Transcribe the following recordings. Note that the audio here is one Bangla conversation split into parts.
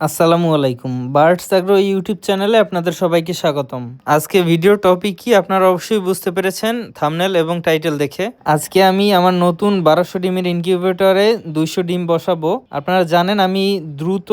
আসসালামু আলাইকুম। বার্ডস অ্যাগ্রো ইউটিউব চ্যানেলে আপনাদের সবাইকে স্বাগতম। আজকে ভিডিও টপিক কি আপনারা অবশ্যই বুঝতে পেরেছেন, থামনেল এবং টাইটেল দেখে। আজকে আমি আমার নতুন বারোশো ডিমের ইনকিউবেটরে দুইশো ডিম বসাবো। আপনারা জানেন আমি দ্রুত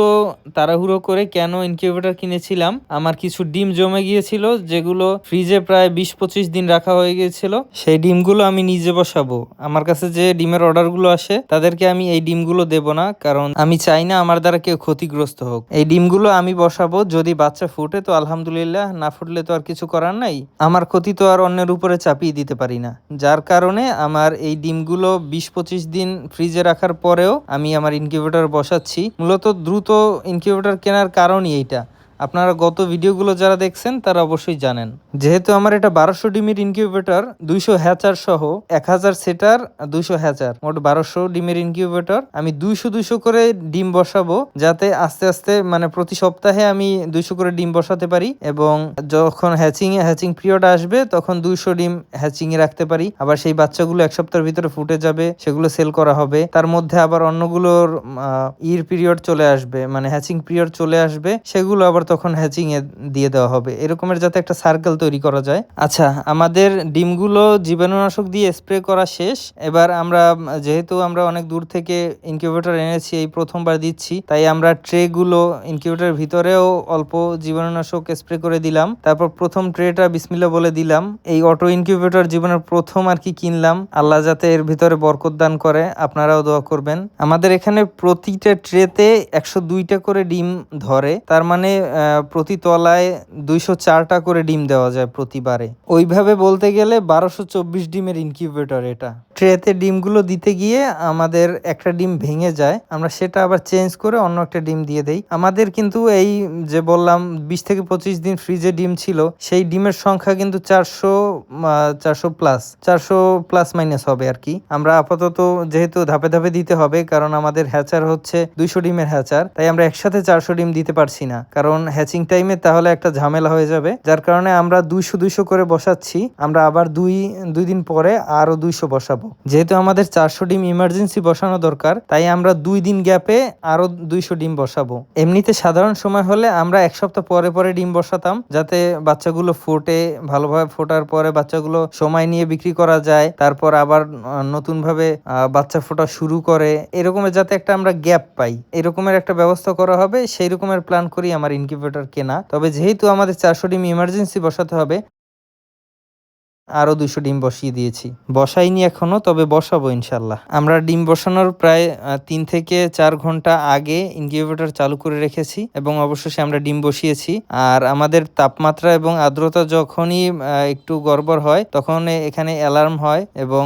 তাড়াহুড়ো করে কেন ইনকিউবেটর কিনেছিলাম। আমার কিছু ডিম জমে গিয়েছিল, যেগুলো ফ্রিজে প্রায় বিশ পঁচিশ দিন রাখা হয়ে গিয়েছিল। সেই ডিমগুলো আমি নিজে বসাবো। আমার কাছে যে ডিমের অর্ডারগুলো আসে, তাদেরকে আমি এই ডিমগুলো দেব না, কারণ আমি চাই না আমার দ্বারা কেউ ক্ষতিগ্রস্ত হোক। এই ডিমগুলো আমি বসাবো, যদি বাচ্চা ফুটে তো আলহামদুলিল্লাহ, না ফুটলে তো আর কিছু করার নাই। আমার ক্ষতি তো আর অন্যের উপরে চাপিয়ে দিতে পারি না। যার কারণে আমার এই ডিমগুলো বিশ পঁচিশ দিন ফ্রিজে রাখার পরেও আমি আমার ইনকিউবেটর বসাচ্ছি। মূলত দ্রুত ইনকিউবেটর কেনার কারণই এইটা। আপনারা গত ভিডিওগুলো যারা দেখছেন, তারা অবশ্যই জানেন। যেহেতু আমার এটা বারোশো ডিমের ইনকিউবেটর, দুইশো হ্যাচার সহ এক হাজার সেটার দুইশো হ্যাচার, মোট বারোশো ডিমের ইনকিউবেটর, আমি দুইশো দুইশো করে ডিম বসাবো, যাতে আস্তে আস্তে মানে প্রতি সপ্তাহে আমি দুইশো করে ডিম বসাতে পারি এবং যখন হ্যাচিং হ্যাচিং পিরিয়ড আসবে, তখন দুইশো ডিম হ্যাচিং এ রাখতে পারি। আবার সেই বাচ্চাগুলো এক সপ্তাহের ভিতরে ফুটে যাবে, সেগুলো সেল করা হবে। তার মধ্যে আবার অন্যগুলোর ইর পিরিয়ড চলে আসবে মানে হ্যাচিং পিরিয়ড চলে আসবে, সেগুলো আবার তখন হ্যাচিং এ দিয়ে দেওয়া হবে। এরকমের যাতে একটা সার্কেল তৈরি করা যায়। আচ্ছা আমাদের ডিমগুলো জীবাণুনাশক দিয়ে স্প্রে করা শেষ। এবার আমরা, যেহেতু আমরা অনেক দূর থেকে ইনকিউবেটর এনেছি, এই প্রথমবার দিচ্ছি, তাই আমরা ট্রেগুলো ইনকিউবেটরের ভিতরেও অল্প জীবাণুনাশক স্প্রে করে দিলাম। তারপর প্রথম ট্রেটা বিসমিল্লা বলে দিলাম। এই অটো ইনকিউবেটর জীবনের প্রথম আর কি কিনলাম। আল্লাহ যাতে এর ভিতরে বরকত দান করে, আপনারাও দোয়া করবেন। আমাদের এখানে প্রতিটা ট্রেতে একশো দুইটা করে ডিম ধরে। তার মানে প্রতি তলায় দুইশো চারটা করে ডিম দেওয়া যায় প্রতিবারে। ওইভাবে বলতে গেলে বারোশো চব্বিশ ডিমের ইনকিউবেটর এটা। ট্রেতে ডিমগুলো দিতে গিয়ে আমাদের একটা ডিম ভেঙে যায়, আমরা সেটা আবার চেঞ্জ করে অন্য একটা ডিম দিয়ে দেই। আমাদের কিন্তু এই যে বললাম বিশ থেকে পঁচিশ দিন ফ্রিজে ডিম ছিল, সেই ডিমের সংখ্যা কিন্তু চারশো চারশো প্লাস চারশো প্লাস মাইনাস হবে আর কি। আমরা আপাতত যেহেতু ধাপে ধাপে দিতে হবে, কারণ আমাদের হ্যাচার হচ্ছে দুইশো ডিমের হ্যাচার তাই আমরা একসাথে চারশো ডিম দিতে পারছি না। কারণ হ্যাচিং টাইমে তাহলে একটা ঝামেলা হয়ে যাবে, যার কারণে আমরা দুইশো দুইশো করে বসাচ্ছি, আমরা আবার দুই দুই দিন পরে আরও দুইশো বসাবো। যেহেতু আমাদের চারশো ডিম ইমার্জেন্সি বসানো দরকার, তাই আমরা দুই দিন গ্যাপে আরও দুইশো ডিম বসাবো। এমনিতে সাধারণ সময় হলে আমরা এক সপ্তাহ পরে পরে ডিম বসাতাম, যাতে বাচ্চাগুলো ফোটে, ভালোভাবে ফোটার পরে বাচ্চাগুলো সময় নিয়ে বিক্রি করা যায়, তারপর আবার নতুন ভাবে বাচ্চা ফোটা শুরু করে। এরকমের যাতে একটা আমরা গ্যাপ পাই। এরকমের একটা ব্যবস্থা করা হবে সেই রকমের প্ল্যান করি আমার ইনকিউবেটর কেনা। তবে যেহেতু আমাদের চারশো ডিম ইমার্জেন্সি বসাতে হবে আরও দুশো ডিম বসিয়ে দিয়েছি। বসাইনি এখনও, তবে বসাবো ইনশাল্লাহ। আমরা ডিম বসানোর প্রায় তিন থেকে চার ঘণ্টা আগে ইনকিউবেটর চালু করে রেখেছি এবং অবশেষে আমরা ডিম বসিয়েছি। আর আমাদের তাপমাত্রা এবং আর্দ্রতা যখনই একটু গড়বড় হয় তখন এখানে অ্যালার্ম হয় এবং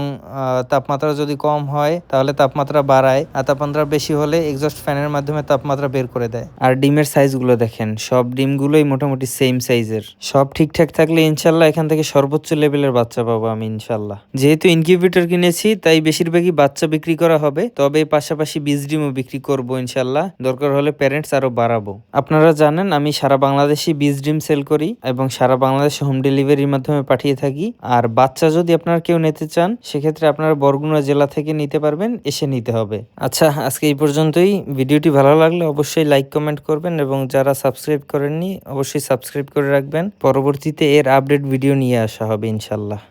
তাপমাত্রা যদি কম হয়, তাহলে তাপমাত্রা বাড়ায়। আর তাপমাত্রা বেশি হলে এক্সস্ট ফ্যানের মাধ্যমে তাপমাত্রা বের করে দেয়। আর ডিমের সাইজগুলো দেখেন, সব ডিমগুলোই মোটামুটি সেম সাইজের সব ঠিকঠাক থাকলে ইনশাল্লাহ এখান থেকে সর্বোচ্চ লেভেলের লেভেলের বাচ্চা পাবো আমি ইনশাল্লাহ যেহেতু ইনকিউবেটর কিনেছি, তাই বেশিরভাগই বাচ্চা বিক্রি করা হবে, তবে পাশাপাশি বীজ ডিমও বিক্রি করব ইনশাল্লাহ দরকার হলে প্যারেন্টস আরও বাড়াবো। আপনারা জানেন, আমি সারা বাংলাদেশি বীজ ডিম সেল করি এবং সারা বাংলাদেশে হোম ডেলিভারির মাধ্যমে পাঠিয়ে থাকি। আর বাচ্চা যদি আপনারা কেউ নিতে চান, সেক্ষেত্রে আপনারা বরগুনা জেলা থেকে নিতে পারবেন, এসে নিতে হবে। আচ্ছা আজকে এই পর্যন্তই। ভিডিওটি ভালো লাগলে অবশ্যই লাইক কমেন্ট করবেন এবং যারা সাবস্ক্রাইব করেননি, অবশ্যই সাবস্ক্রাইব করে রাখবেন। পরবর্তীতে এর আপডেট ভিডিও নিয়ে আসা হবে ইনশাল্লাহ barakallah